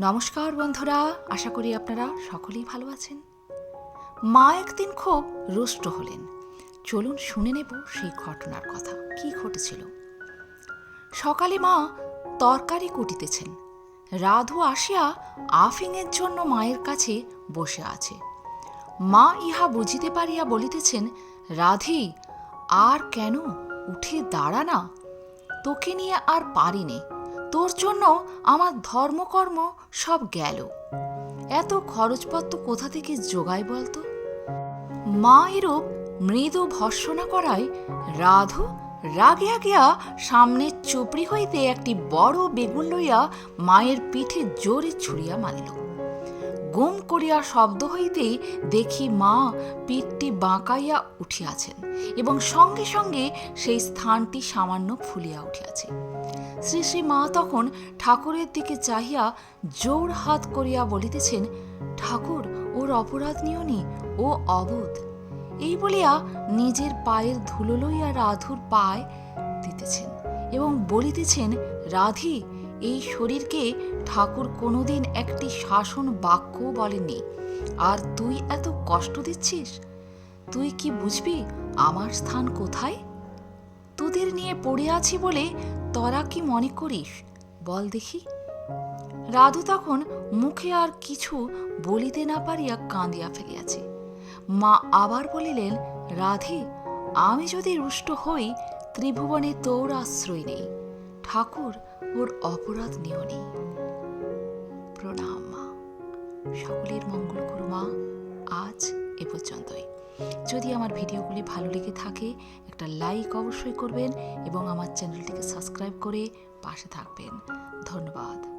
নমস্কার বন্ধুরা, আশা করি আপনারা সকলেই ভালো আছেন। মা একদিন খুব রুষ্ট হলেন। চলুন শুনে নেব সেই ঘটনার কথা। কি ঘটেছিল? সকালে মা তরকারি কুটিতেছেন। রাধু আসিয়া আফিংয়ের জন্য মায়ের কাছে বসে আছে। মা ইহা বুঝিতে পারিয়া বলিতেছেন, রাধি, আর কেন উঠে দাঁড়া না? তোকে নিয়ে আর পারিনে তোর জন্য আমার ধর্মকর্ম সব গেল। এত খরচপত্র কোথা থেকে জোগায় বলতো? মা এরূপ মৃদু ভর্সনা করায় রাধু রাগিয়া গিয়া সামনের চুপড়ি হইতে একটি বড় বেগুন লইয়া মায়ের পিঠে জোরে ছুড়িয়া মারিল। গুম করিয়া শব্দ হইতেই দেখি মা পিঠটি বাঁকাইয়া উঠিয়াছেন এবং সঙ্গে সঙ্গে সেই স্থানটি সামান্য ফুলিয়া উঠিয়াছে। শ্রী শ্রী মা তখন ঠাকুরের দিকে চাহিয়া জোর হাত করিয়া বলিতেছেন, ঠাকুর, ওর অপরাধ নিয়নি ও অবোধ। এই বলিয়া নিজের পায়ের ধুলো লইয়া রাধুর পায় দিতেছেন এবং বলিতেছেন, রাধি, এই শরীরকে ঠাকুর কোনোদিন একটি শাসন বাক্য বলেনি আর তুই এত কষ্ট দিচ্ছিস? তুই কি বুঝবি আমার স্থান কোথায়? তোদের নিয়ে পড়ে আছি বলে তোরা কি মনে করিস? বল দেখি। রাধু তখন মুখে আর কিছু বলিতে না পারিয়া কাঁদিয়া ফেলিয়াছে। মা আবার বলিলেন, রাধে, আমি যদি রুষ্ট হই, ত্রিভুবনে তোর আশ্রয় নেই। ঠাকুর, ওর অপরাধ নিও নেই প্রণাম মা। সকলের মঙ্গল করু মা আজ এ পর্যন্তই। যদি আমার ভিডিওগুলি ভালো লেগে থাকে একটা লাইক অবশ্যই করবেন এবং আমার চ্যানেলটিকে সাবস্ক্রাইব করে পাশে থাকবেন। ধন্যবাদ।